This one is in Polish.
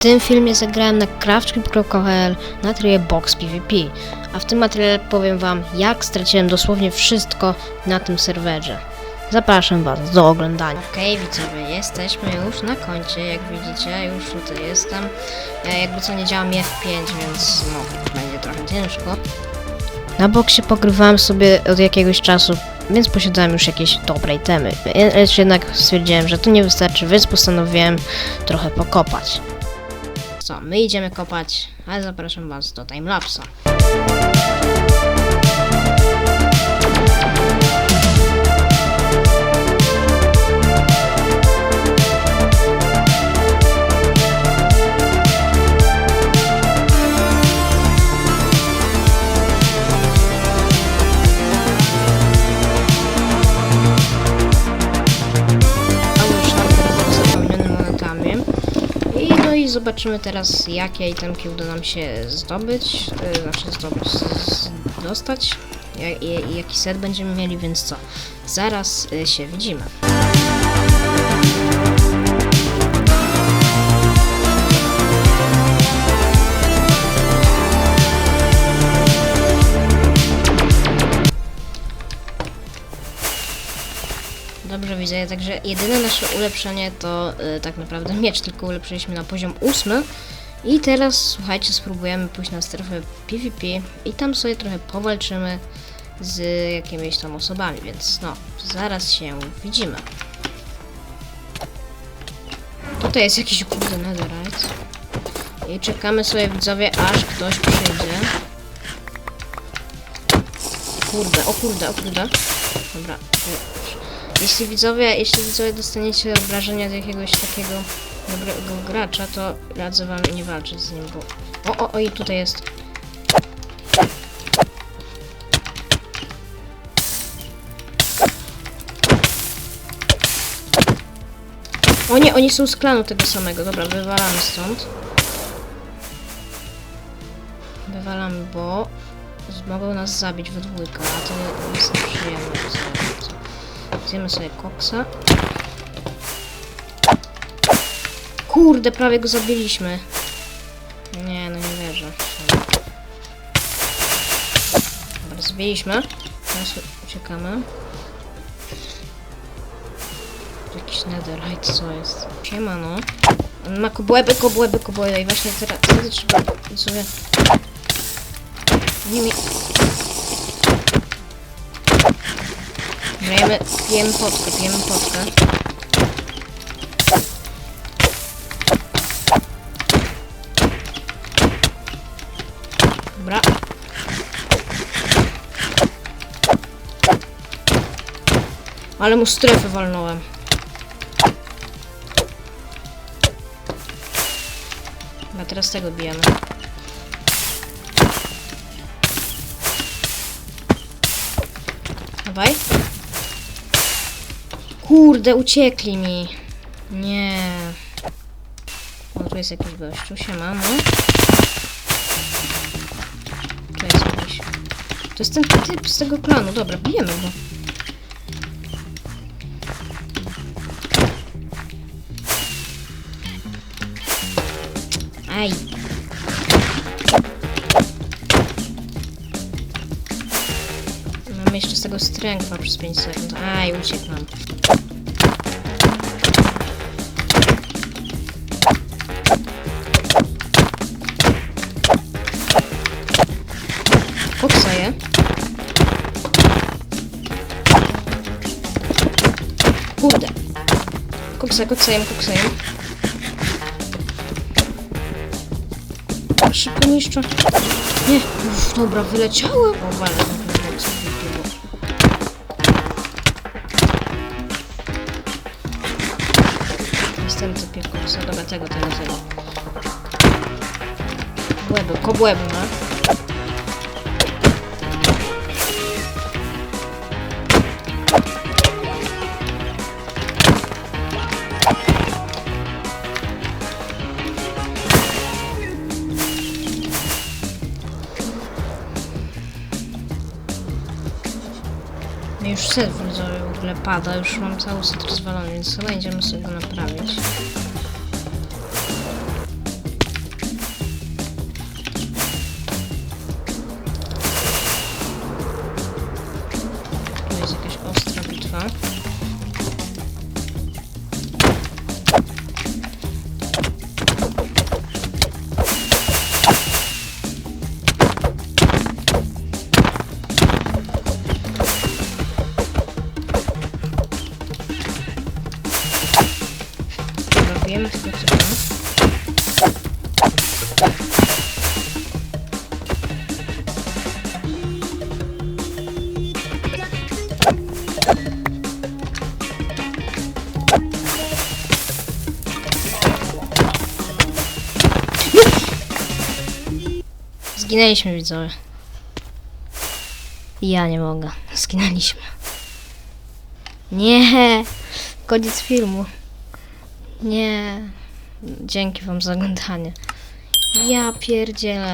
W tym filmie zagrałem na craftcube.pl na trybie Box PvP, a w tym materiale powiem wam jak straciłem dosłownie wszystko na tym serwerze. Zapraszam was do oglądania. Okej widzowie, jesteśmy już na końcu, jak widzicie, już tutaj jestem. Ja jakby co nie działa mi F5, więc no, będzie trochę ciężko. Na boksie pogrywałem sobie od jakiegoś czasu, więc posiadałem już jakieś dobre temy. Lecz jednak stwierdziłem, że to nie wystarczy, więc postanowiłem trochę pokopać. Co, my idziemy kopać, ale zapraszam was do timelapsa. Zobaczymy teraz jakie itemki uda nam się zdobyć, yy, znaczy zdobyć, dostać. I jaki set będziemy mieli, więc co? Zaraz y, się widzimy. Także jedyne nasze ulepszenie to y, tak naprawdę miecz, tylko ulepszyliśmy na poziom ósmy. I teraz słuchajcie, spróbujemy pójść na strefę PvP i tam sobie trochę powalczymy z jakimiś tam osobami, więc no, zaraz się widzimy. Tutaj jest jakiś kurde netherite. I czekamy sobie widzowie, aż ktoś przyjdzie. Kurde, o kurde, o kurde. Dobra. Jeśli widzowie, jeśli widzowie dostaniecie obrażenia od jakiegoś takiego dobrego gracza, to radzę wam nie walczyć z nim, bo... O, o, o, i tutaj jest. O nie, oni są z klanu tego samego. Dobra, wywalamy stąd. Wywalamy, bo mogą nas zabić we dwójkę, a to jest nieprzyjemne. Zjemy sobie koksa. Kurde, prawie go zabiliśmy. Nie, no nie wierzę. Dobra, zbiliśmy. Teraz uciekamy. Jakiś netherite, co jest? Siemano. On ma kobłęby, kobłęby, kobłęby i właśnie teraz, wtedy trzeba sobie... Nie mi... Pijemy, pijemy potkę, pijemy potkę. Dobra. Ale mu strefę walnąłem. A teraz tego bijemy. Dawaj. Kurde, uciekli mi. Nie. O, tu jest jakiś gościu, siema, no. Tu jest jakiś... To jest ten typ z tego klanu, dobra, bijemy go. Aj. Mamy jeszcze z tego strękwa przez 5 sekund. Aj, uciekł nam. Koksa. Kurde. Koksa, koksa jem, koksa jem. Szybko niszczę. Nie, Uff, dobra, wyleciałem. O, wale. Następny piek koksa, dobra, tego, tego, tego. Kobłęby, kobłęby, no. Już widzowie w ogóle pada, już mam cały set rozwalony, więc chyba idziemy sobie go naprawić. Zginęliśmy widzowie. Ja nie mogę. Zginęliśmy. Nie. Koniec filmu. Nie. Dzięki wam za oglądanie. Ja pierdzielę.